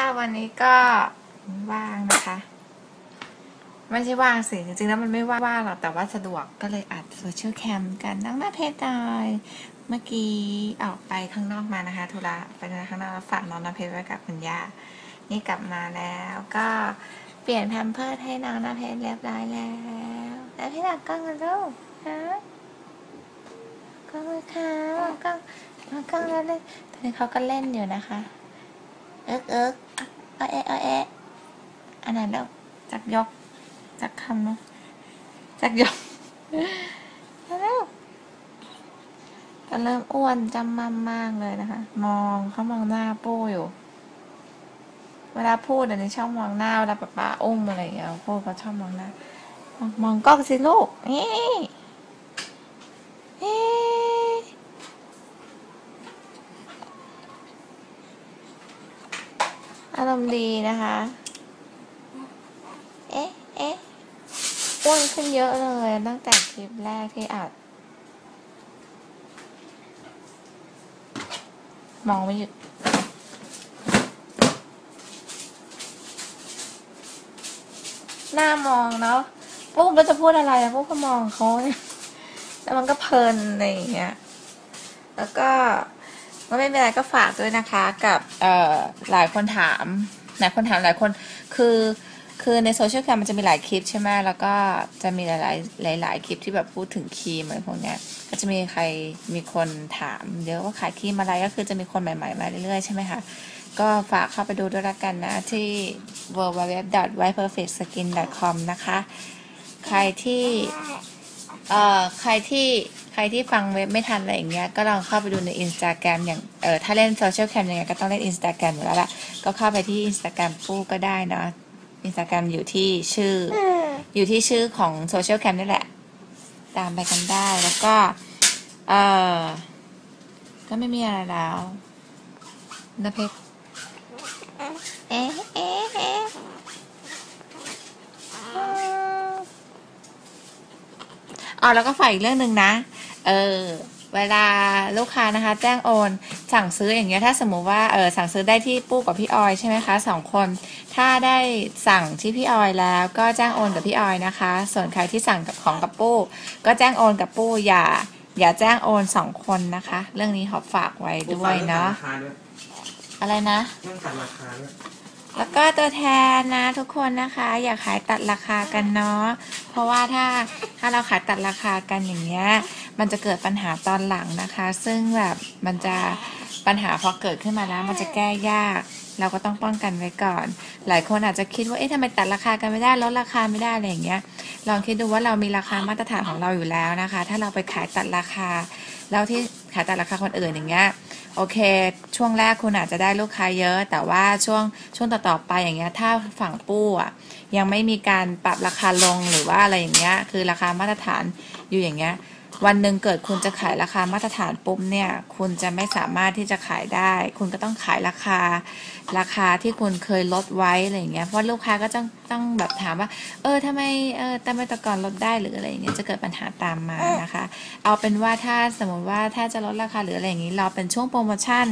ค่ะวันนี้ก็ว่างนะคะ ไม่ใช่ว่างสิจริงๆแล้วมันไม่ว่างหรอกแต่ว่าสะดวกก็เลยอัดโซเชียลแคมกันนั่งหน้าเพจได้เมื่อกี้ออกไปข้างนอกมานะคะธุระไปข้างนอกฝากน้องน้าเพจไว้กับคุณย่านี่กลับมาแล้ว ก็เปลี่ยนแพมเพิร์สให้น้องน้าเพจเรียบร้อยแล้วแล้วพี่หลักกล้องกันลูกฮะกล้องเลยค่ะกล้องกล้องแล้วเลยตอนนี้เขาก็เล่นอยู่นะคะเอิ๊กเอิ๊ก เอาเอะเอาเออันไหนแล้วจักยกจักคำเนาะจักยกแล้วก็เริ่มอ้วนจำมั่มมากเลยนะคะ มองเขามองหน้าปู้อยู่ เวลาพูดอันนี้ชอบมองหน้าเวลาป๊าป๊าอุ้มอะไรอย่างเงี้ยพูดเขาชอบมองหน้ามองกล้องสิลูกนี่เอ๊ะ อาร มณ์ดีนะคะ เอ๊ะ เอ๊ะอ้วนขึ้นเยอะเลยตั้งแต่คลิปแรกที่อัด มองไม่หยุดหน้ามองเนาะพวกมันจะพูดอะไรอะพวกก็มองเขาเนี่ย แล้วมันก็เพลินอะไรอย่างเงี้ย แล้วก็ ก็ไม่เป็นไรก็ฝากด้วยนะคะกับเออหลายคนถามหลายคนถามหลายคนคือคือในโซเชียลแคมมันจะมีหลายคลิปใช่ไหมแล้วก็จะมีหลายๆหลาย ๆ คลิปที่แบบพูดถึงครีมอะไรพวกเนี้ยก็จะมีใครมีคนถามเดี๋ยวว่าขายครีมอะไรก็คือจะมีคนใหม่ ๆ มาเรื่อยๆ ใช่ไหมคะก็ฝากเข้าไปดูด้วยละกันนะ ที่ w w w w h i t e p e r f e c t s k i n c o m นะคะ ใครที่ เอ่อ ใครที่ ใครที่ฟังเว็บไม่ทันอะไรอย่างเงี้ยก็ลองเข้าไปดูในอินสตาแกรมอย่างเออถ้าเล่นโซเชียลแคมยังไงก็ต้องเล่นอินสตาแกรมอยู่แล้วล่ะ ก็เข้าไปที่อินสตาแกรมปู้ก็ได้เนาะอินสตาแกรมอยู่ที่ชื่อ อยู่ที่ชื่อของโซเชียลแคมนี่แหละ ตามไปกันได้แล้วก็ เออก็ไม่มีอะไรแล้วนะเพชรเอ๊ะเอ๊ะเอ๊ะอ๋อแล้วก็ฝากอีกเรื่องหนึ่งนะ เออเวลาลูกค้านะคะ แจ้งโอน สั่งซื้ออย่างเงี้ยถ้าสมมุติว่าเออสั่งซื้อได้ที่ปู้กับพี่ออยใช่ไหมคะสองคน ถ้าได้สั่งที่พี่ออยแล้ว ก็แจ้งโอนกับพี่ออยนะคะ ส่วนใครที่สั่งกับของกับปู้ก็แจ้งโอนกับปู้อย่า อย่าแจ้งโอนสองคนนะคะ เรื่องนี้ขอฝากไว้ด้วยเนาะราคาด้วยอะไรนะ เรื่องตัดราคาด้วย แล้วก็ตัวแทนนะทุกคนนะคะ อย่าขายตัดราคากันเนาะเพราะว่าถ้าถ้าเราขายตัดราคากันอย่างเงี้ยมันจะเกิดปัญหาตอนหลังนะคะ ซึ่งแบบมันจะปัญหาพอเกิดขึ้นมาแล้ว มันจะแก้ยาก เราก็ต้องป้องกันไว้ก่อน หลายคนอาจจะคิดว่าเอ๊ะทำไมตัดราคากันไม่ได้ลดราคาไม่ได้อะไรอย่างเงี้ยลองคิดดูว่าเรามีราคามาตรฐานของเราอยู่แล้วนะคะ ถ้าเราไปขายตัดราคาแล้วที่ขายตัดราคาคนอื่นอย่างเงี้ย โอเค ช่วงแรกคุณอาจจะได้ลูกค้าเยอะ แต่ว่าช่วงช่วงต่อๆไปอย่างเงี้ย ถ้าฝั่งปู้อะยังไม่มีการปรับราคาลงหรือว่าอะไรอย่างเงี้ย คือราคามาตรฐานอยู่อย่างเงี้ย วันหนึ่งเกิดคุณจะขายราคามาตรฐานปุ๊บเนี่ยคุณจะไม่สามารถที่จะขายได้ คุณก็ต้องขายราคา ราคาที่คุณเคยลดไว้อะไรอย่างเงี้ยเพราะลูกค้าก็ต้องต้องแบบถามว่า เออทำไมเออทำไมตะก่อนลดได้หรืออะไรอย่างเงี้ยจะเกิดปัญหาตามมานะคะ เอาเป็นว่าถ้าสมมติว่าถ้าจะลดราคาหรืออะไรอย่างนี้ เราเป็นช่วงโปรโมชั่น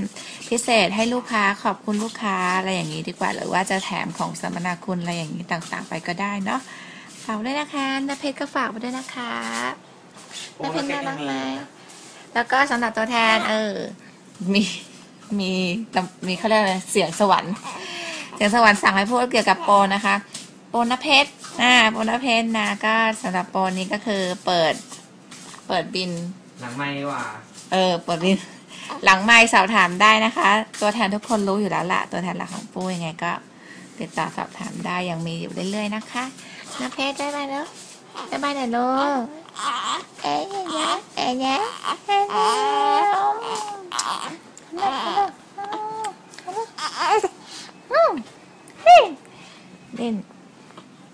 พิเศษให้ลูกค้าขอบคุณลูกค้าอะไรอย่างนี้ดีกว่า หรือว่าจะแถมของสัมมนาคุณอะไรอย่างนี้ต่างๆ ไปก็ได้เนาะฝากด้วยนะคะนาเพชรก็ฝากไปด้วยนะคะ นาเพชรน่ารักไหมแล้วก็สำหรับตัวแทน เออ มีมีมีเขาเรียกอะไรเสียงสวรรค์ เสียงสวรรค์สั่งให้พูดเกี่ยวกับโปรนะคะ โปรนเพชรอ่าโปรนเพชรนะก็สำหรับโปรนี้ก็คือเปิด เปิดบิน หลังไม่ดีกว่า เออ เปิดบิน หลังไม่สอบถามได้นะคะ ตัวแทนทุกคนรู้อยู่แล้วละตัวแทนหลักของปู้ยังไงก็ ติดต่อสอบถามได้ยังมีอยู่เรื่อยๆนะคะนาเพชรได้ไหมแล้วได้ไหมหน่อยลูก เล่น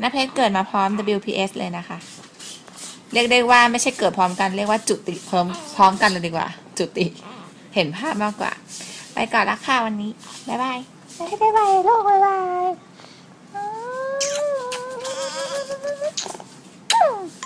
นักเพชรเกิดมาพร้อม WPS เลยนะคะ เรียกได้ว่าไม่ใช่เกิดพร้อมกัน เรียกว่าจุติพร้อมพร้อมกันเลยดีกว่า จุติ เห็นภาพมากกว่า ไปก่อนละค่ะวันนี้ บ๊ายบาย บ๊ายบายโลกบ๊ายบาย Oh.